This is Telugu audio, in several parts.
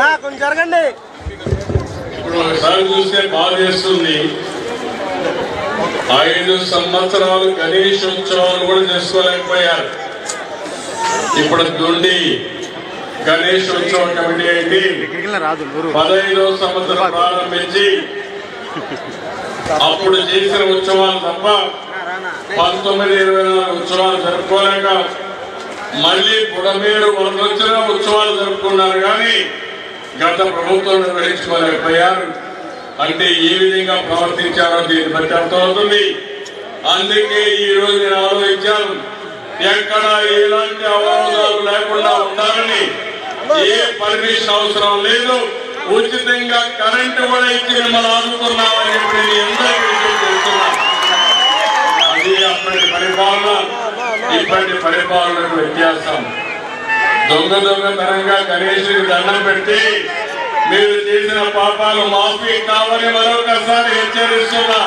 నా కొంచెం జరగండి. ఇప్పుడు ఒకసారి చూస్తే బాధ చేస్తుంది. ఐదు సంవత్సరాలు గణేష్ ఉత్సవాలు కూడా చేసుకోలేకపోయారు. ఇప్పుడు దుండి గణేష్ ఉత్సవ కమిటీ అయితే రాదు పదహైదో సంవత్సరం ప్రారంభించి అప్పుడు చేసిన ఉత్సవాలు తప్ప పంతొమ్మిది ఇరవై నాలుగు ఉత్సవాలు జరుపుకోలేక మళ్ళీ బుడమేరు వరదొచ్చిన ఉత్సవాలు జరుపుకున్నారు కానీ గత ప్రభుత్వం నిర్వహించుకోలేకపోయారు అంటే ఏ విధంగా ప్రవర్తించారో దీన్ని బట్టి అర్థమవుతుంది. అందుకే ఈ రోజు నేను ఆలోచించాను ఎక్కడ ఎలాంటి అవరోధాలు లేకుండా ఉండాలని. ఏ పర్మిషన్ అవసరం లేదు ఉచితంగా కరెంటు కూడా ఇచ్చి మిమ్మల్ని ఆదుకున్నామని చెప్పి నేను అందరికీ విషయం చేస్తున్నాను అది అప్పటి పరిపాలన ఇప్పటి పరిపాలనకు వ్యత్యాసం. దొంగ దొంగతనంగా గణేశుడికి దండం పెట్టి మీరు చేసిన పాపాలు మాఫీ కావని మరొకసారి హెచ్చరిస్తున్నా.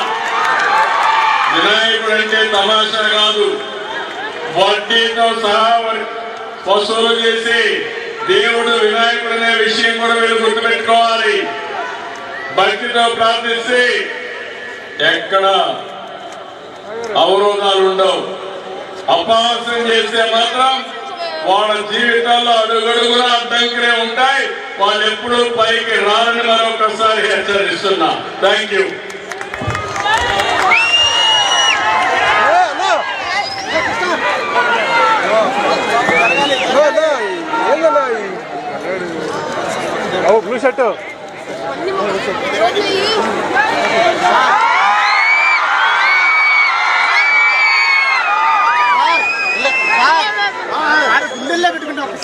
వినాయకుడు అంటే తమాషా కాదు. వడ్డీతో సహా వసూలు చేసి దేవుడు వినాయకుడు అనే విషయం కూడా మీరు గుర్తుపెట్టుకోవాలి. భక్తితో ప్రార్థిస్తే ఎక్కడ అవరోధాలు ఉండవు. అపహాసం చేస్తే మాత్రం వాళ్ళ జీవితాల్లో అడుగడుగునా అడ్డంకులే ఉంటాయి వాళ్ళు ఎప్పుడూ పైకి రారని మరొకసారి హెచ్చరిస్తున్నా థ్యాంక్ యూ ఓ బ్లూ షర్ట్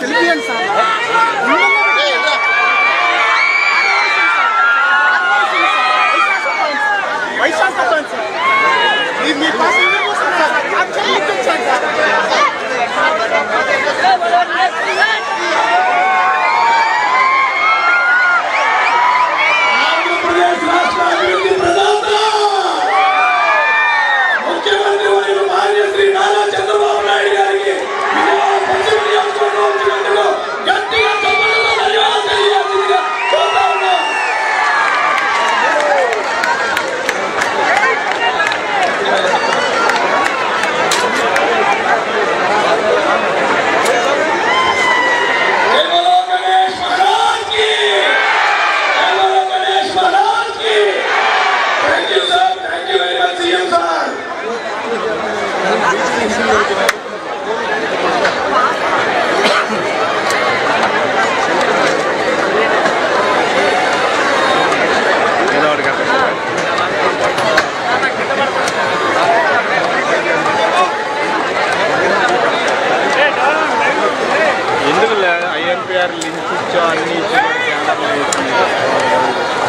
పెట్టుకుంటే ఒక సెల్ఫీ అండి సార్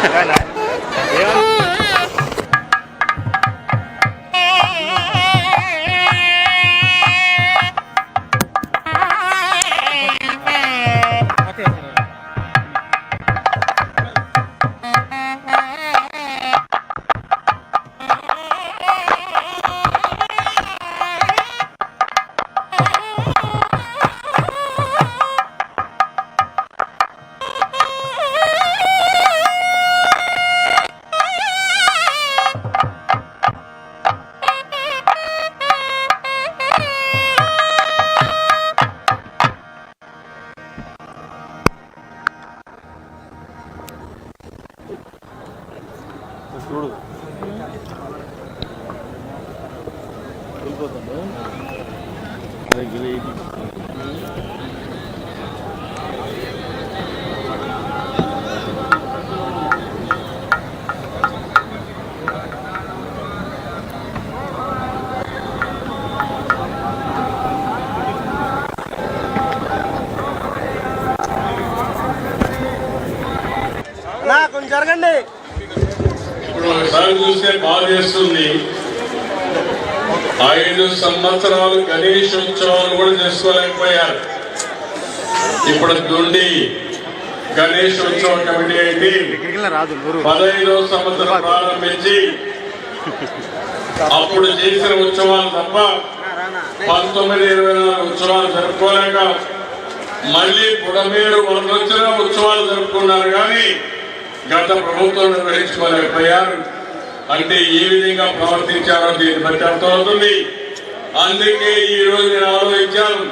Bueno. చూడు నా కొంచెం జరగండి. ఒకసారి చూస్తే బాధ చేస్తుంది. ఐదు సంవత్సరాలు గణేష్ ఉత్సవాలు కూడా చేసుకోలేకపోయారు. ఇప్పుడు దుండి గణేష్ ఉత్సవ కమిటీ అయితే రాదు పదహైదో సంవత్సరం ప్రారంభించి అప్పుడు చేసిన ఉత్సవాలు తప్ప పంతొమ్మిది ఇరవై నాలుగు ఉత్సవాలు జరుపుకోలేక మళ్ళీ బుడమేరు వరదొచ్చిన ఉత్సవాలు జరుపుకున్నారు కానీ గత ప్రభుత్వం నిర్వహించుకోలేకపోయారు అంటే ఏ విధంగా ప్రవర్తించారో దీన్ని బట్టి అర్థమవుతుంది అందుకే ఈ రోజు నేను ఆలోచించాను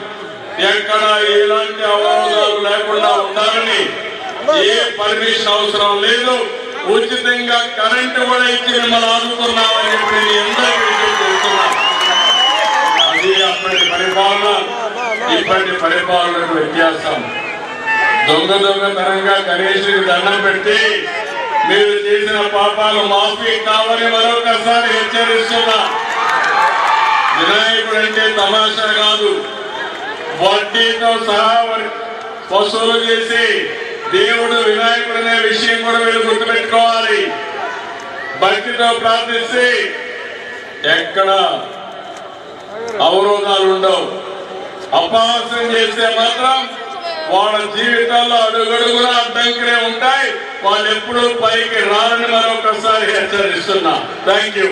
ఎక్కడ ఎలాంటి అవరోధాలు లేకుండా ఉండాలని. ఏ పర్మిషన్ అవసరం లేదు. ఉచితంగా కరెంటు కూడా ఇచ్చి మిమ్మల్ని ఆదుకున్నామని చెప్పి నేను అది అప్పటి పరిపాలన ఇప్పటి పరిపాలనకు వ్యత్యాసం. దొంగ దొంగతనంగా గణేశుడికి దండం పెట్టి మీరు చేసిన పాపాలు మాఫీ కావని మరొకసారి హెచ్చరిస్తున్నా. వినాయకుడు అంటే తమాషా కాదు. వడ్డీతో సహా వసూలు చేసి దేవుడు వినాయకుడు అనే విషయం కూడా మీరు గుర్తుపెట్టుకోవాలి. భక్తితో ప్రార్థిస్తే ఎక్కడ అవరోధాలు ఉండవు. అపహాసం చేస్తే మాత్రం వాళ్ళ జీవితాల్లో అడుగడుగునా అడ్డంకులే ఉంటాయి. వాళ్ళు ఎప్పుడూ పైకి రారని మరొకసారి హెచ్చరిస్తున్నా. Thank you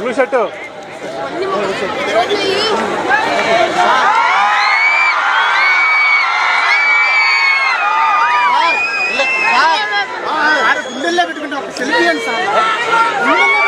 blue shirt. పెట్టుకుంటే సార్.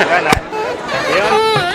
Ja, nein. Ja.